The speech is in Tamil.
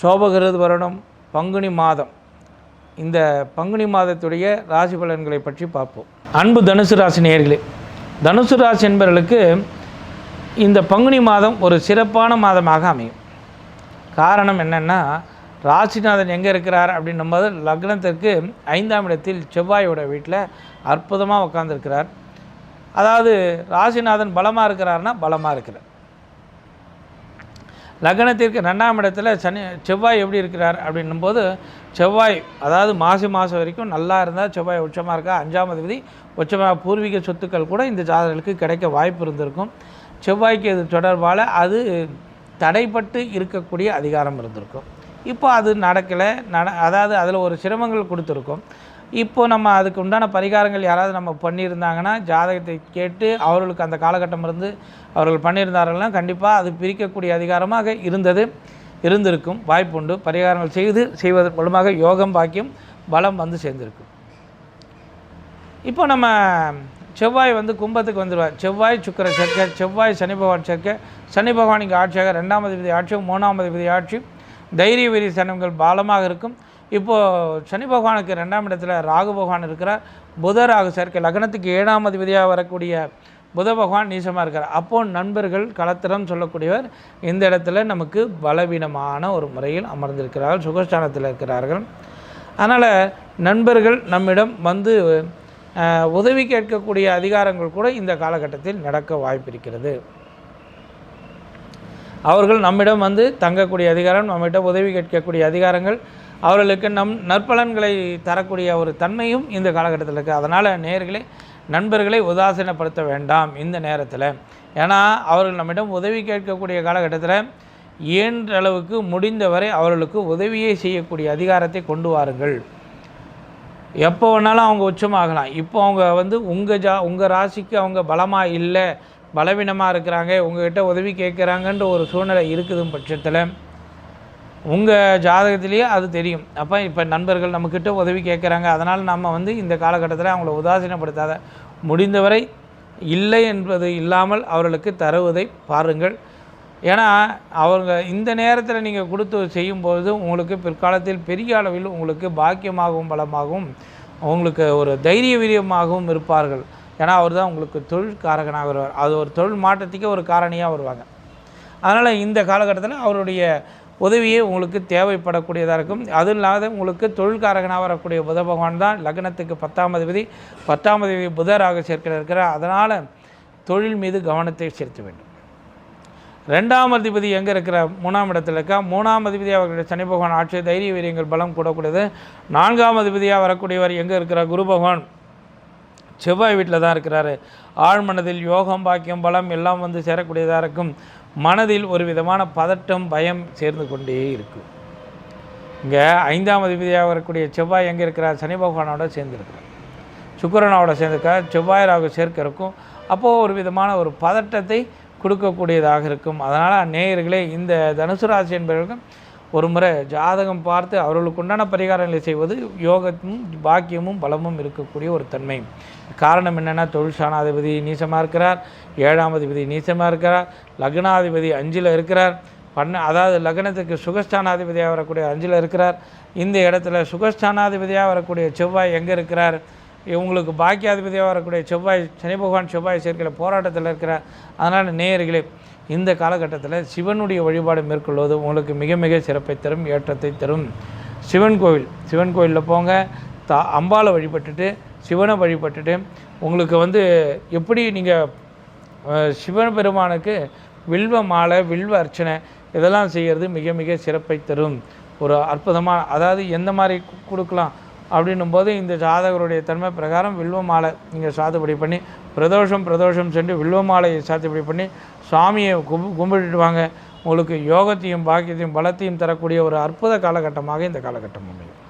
சோபகிருது வருடம் பங்குனி மாதம். இந்த பங்குனி மாதத்துடைய ராசி பலன்களை பற்றி பார்ப்போம். அன்பு தனுசு ராசி நேர்களே தனுசு ராசி என்பவர்களுக்கு இந்த பங்குனி மாதம் ஒரு சிறப்பான மாதமாக அமையும். காரணம் என்னென்னா ராசிநாதன் எங்கே இருக்கிறார் அப்படின்னும்போது லக்னத்திற்கு ஐந்தாம் இடத்தில் செவ்வாயோட வீட்டில் அற்புதமாக உட்காந்துருக்கிறார் அதாவது ராசிநாதன் பலமாக இருக்கிறார்னா பலமாக இருக்கிறார். லக்னத்திற்கு ரெண்டாம் இடத்துல சனி செவ்வாய் எப்படி இருக்கிறார் அப்படின்னும்போது செவ்வாய் அதாவது மாசி மாதம் வரைக்கும் நல்லா இருந்தால் செவ்வாய் உச்சமாக இருக்கா? அஞ்சாம் அதிபதி உச்சமாக பூர்வீக சொத்துக்கள் கூட இந்த ஜாதகர்களுக்கு கிடைக்க வாய்ப்பு இருந்திருக்கும். செவ்வாய்க்கு இது தொடர்பால் அது தடைப்பட்டு இருக்கக்கூடிய அதிகாரம் இருந்திருக்கும். இப்போ அது நடக்கலை நட அதாவது அதில் ஒரு சிரமங்கள் கொடுத்துருக்கோம். இப்போது நம்ம அதுக்கு உண்டான பரிகாரங்கள் யாராவது நம்ம பண்ணியிருந்தாங்கன்னா ஜாதகத்தை கேட்டு அவர்களுக்கு அந்த காலகட்டம் இருந்து அவர்கள் பண்ணியிருந்தார்கள்னா கண்டிப்பாக அது பிரிக்கக்கூடிய அதிகாரமாக இருந்தது இருந்திருக்கும். வாய்ப்புண்டு பரிகாரங்கள் செய்து செய்வதன் மூலமாக யோகம் பாக்கியம் பலம் வந்து சேர்ந்திருக்கும். இப்போ நம்ம செவ்வாய் வந்து கும்பத்துக்கு வந்துடுவார் செவ்வாய் சுக்கிர சேர்க்கை செவ்வாய் சனி பகவான் சேர்க்கை சனி பகவான் இங்கே ஆட்சியாக ரெண்டாம் அதிபதி ஆட்சியும் மூணாம் அதிபதி ஆட்சி. தைரிய வீரிய சனங்கள் பாலமாக இருக்கும். இப்போது சனி பகவானுக்கு ரெண்டாம் இடத்துல ராகு பகவான் இருக்கிறார். புத ராகு சேர்க்கை லக்னத்துக்கு ஏழாம் அதிபதியாக வரக்கூடிய புத பகவான் நீசமாக இருக்கிறார் அப்போது நண்பர்கள் கலத்திரம் சொல்லக்கூடியவர் இந்த இடத்துல நமக்கு பலவீனமான ஒரு முறையில் அமர்ந்திருக்கிறார்கள் சுகஸ்தானத்தில் இருக்கிறார்கள். அதனால் நண்பர்கள் நம்மிடம் வந்து உதவி கேட்கக்கூடிய அதிகாரங்கள் கூட இந்த காலகட்டத்தில் நடக்க வாய்ப்பிருக்கிறது அவர்கள் நம்மிடம் வந்து தங்கக்கூடிய அதிகாரம் நம்மிடம் உதவி கேட்கக்கூடிய அதிகாரங்கள் அவர்களுக்கு நம் நற்பலன்களை தரக்கூடிய ஒரு தன்மையும் இந்த காலகட்டத்தில் இருக்குது அதனால் நேர்களை நண்பர்களை உதாசீனப்படுத்த வேண்டாம் இந்த நேரத்தில். ஏன்னா அவர்கள் நம்மிடம் உதவி கேட்கக்கூடிய காலகட்டத்தில் இயன்றளவுக்கு முடிந்தவரை அவர்களுக்கு உதவியை செய்யக்கூடிய அதிகாரத்தை கொண்டு வாருங்கள். எப்போ வேணாலும் அவங்க உச்சமாகலாம். இப்போ அவங்க வந்து உங்கள் ஜா உங்கள் ராசிக்கு அவங்க பலமாக இல்லை பலவீனமாக இருக்கிறாங்க உங்ககிட்ட உதவி கேட்குறாங்கன்ற ஒரு சூழ்நிலை இருக்குதும் பட்சத்தில் உங்கள் ஜாதகத்திலேயே அது தெரியும். அப்போ இப்போ நண்பர்கள் நம்மக்கிட்ட உதவி கேட்குறாங்க. அதனால் நம்ம வந்து இந்த காலகட்டத்தில் அவங்கள உதாசீனப்படுத்தாத முடிந்தவரை இல்லை என்பது இல்லாமல் அவர்களுக்கு தருவதை பாருங்கள். ஏன்னா அவங்க இந்த நேரத்தில் நீங்கள் கொடுத்து செய்யும்போது உங்களுக்கு பிற்காலத்தில் பெரிய அளவில் உங்களுக்கு பாக்கியமாகவும் பலமாகவும் உங்களுக்கு ஒரு தைரிய வீரியமாகவும் இருப்பார்கள். ஏன்னா அவர் தான் உங்களுக்கு தொழில் காரகனாக வருவார். அது ஒரு தொழில் மாற்றத்துக்கே ஒரு காரணியாக வருவாங்க. அதனால் இந்த காலகட்டத்தில் அவருடைய உதவியே உங்களுக்கு தேவைப்படக்கூடியதாக இருக்கும். அதுவும் இல்லாத உங்களுக்கு தொழில்காரகனாக வரக்கூடிய புத பகவான் தான் லக்னத்துக்கு பத்தாம் அதிபதி. பத்தாம் அதிபதி புதராக சேர்க்க இருக்கிறார். அதனால் தொழில் மீது கவனத்தை செலுத்த வேண்டும். ரெண்டாம் அதிபதி எங்கே இருக்கிற மூணாம் இடத்துல இருக்கா? மூணாம் அதிபதி அவர்களுடைய சனி பகவான் ஆட்சி தைரிய வீரியங்கள் பலம் கூடக்கூடியது. நான்காம் அதிபதியாக வரக்கூடியவர் எங்கே இருக்கிறார்? குரு பகவான். செவ்வாய் வீட்டில் தான் இருக்கிறாரு. ஆழ்மனதில் யோகம் பாக்கியம் பலம் எல்லாம் வந்து சேரக்கூடியதாக இருக்கும். மனதில் ஒரு விதமான பதட்டம் பயம் சேர்ந்து கொண்டே இருக்கும் இங்கே ஐந்தாம் அதிபதியாக வரக்கூடிய செவ்வாய் எங்கே இருக்கிறார்? சனி பகவானோட சேர்ந்துருக்கிறார். சுக்கரனோட சேர்ந்துருக்கார். செவ்வாய் ராகு சேர்க்க இருக்கும். அப்போது ஒரு விதமான ஒரு பதட்டத்தை கொடுக்கக்கூடியதாக இருக்கும். அதனால் நேயர்களே இந்த தனுசு ராசி என்பவர்கள் ஒரு முறை ஜாதகம் பார்த்து அவர்களுக்கு உண்டான பரிகாரங்களை செய்வது யோகமும் பாக்கியமும் பலமும் இருக்கக்கூடிய ஒரு தன்மை. காரணம் என்னென்னா தொழில் சாணாதிபதி நீசமாக இருக்கிறார் ஏழாம் அதிபதி நீசமாக இருக்கிறார் லக்னாதிபதி அஞ்சில் இருக்கிறார் பண்ண அதாவது லக்னத்துக்கு சுகஸ்தானாதிபதியாக வரக்கூடிய அஞ்சில் இருக்கிறார். இந்த இடத்துல சுகஸ்தானாதிபதியாக வரக்கூடிய செவ்வாய் எங்கே இருக்கிறார்? இவங்களுக்கு பாக்கியாதிபதியாக வரக்கூடிய செவ்வாய் சனி பகவான் செவ்வாய் சேர்க்கையில் போராட்டத்தில் இருக்கிறார் அதனால் நேயர்களே இந்த காலகட்டத்தில் சிவனுடைய வழிபாடு மேற்கொள்வது உங்களுக்கு மிக மிக சிறப்பை தரும் ஏற்றத்தை தரும். சிவன் கோவில் சிவன் கோவிலில் போங்க. தா அம்பாவை வழிபட்டுட்டு சிவனை வழிபட்டுட்டு உங்களுக்கு வந்து எப்படி நீங்கள் சிவன் பெருமானுக்கு வில்வ மாலை வில்வ அர்ச்சனை இதெல்லாம் செய்கிறது மிக மிக சிறப்பை தரும். ஒரு அற்புதமாக அதாவது எந்த மாதிரி கொடுக்கலாம்? அப்படின்னும் போது இந்த ஜாதகருடைய தன்மை பிரகாரம் வில்வ மாலை நீங்கள் சாத்துப்படி பண்ணி பிரதோஷம் பிரதோஷம் சென்று வில்வ மாலையை சாத்துப்படி பண்ணி சுவாமியை கும் கும்பிட்டுட்டு வாங்க. உங்களுக்கு யோகத்தையும் பாக்கியத்தையும் பலத்தையும் தரக்கூடிய ஒரு அற்புத காலகட்டமாக இந்த காலகட்டம் அமையும்.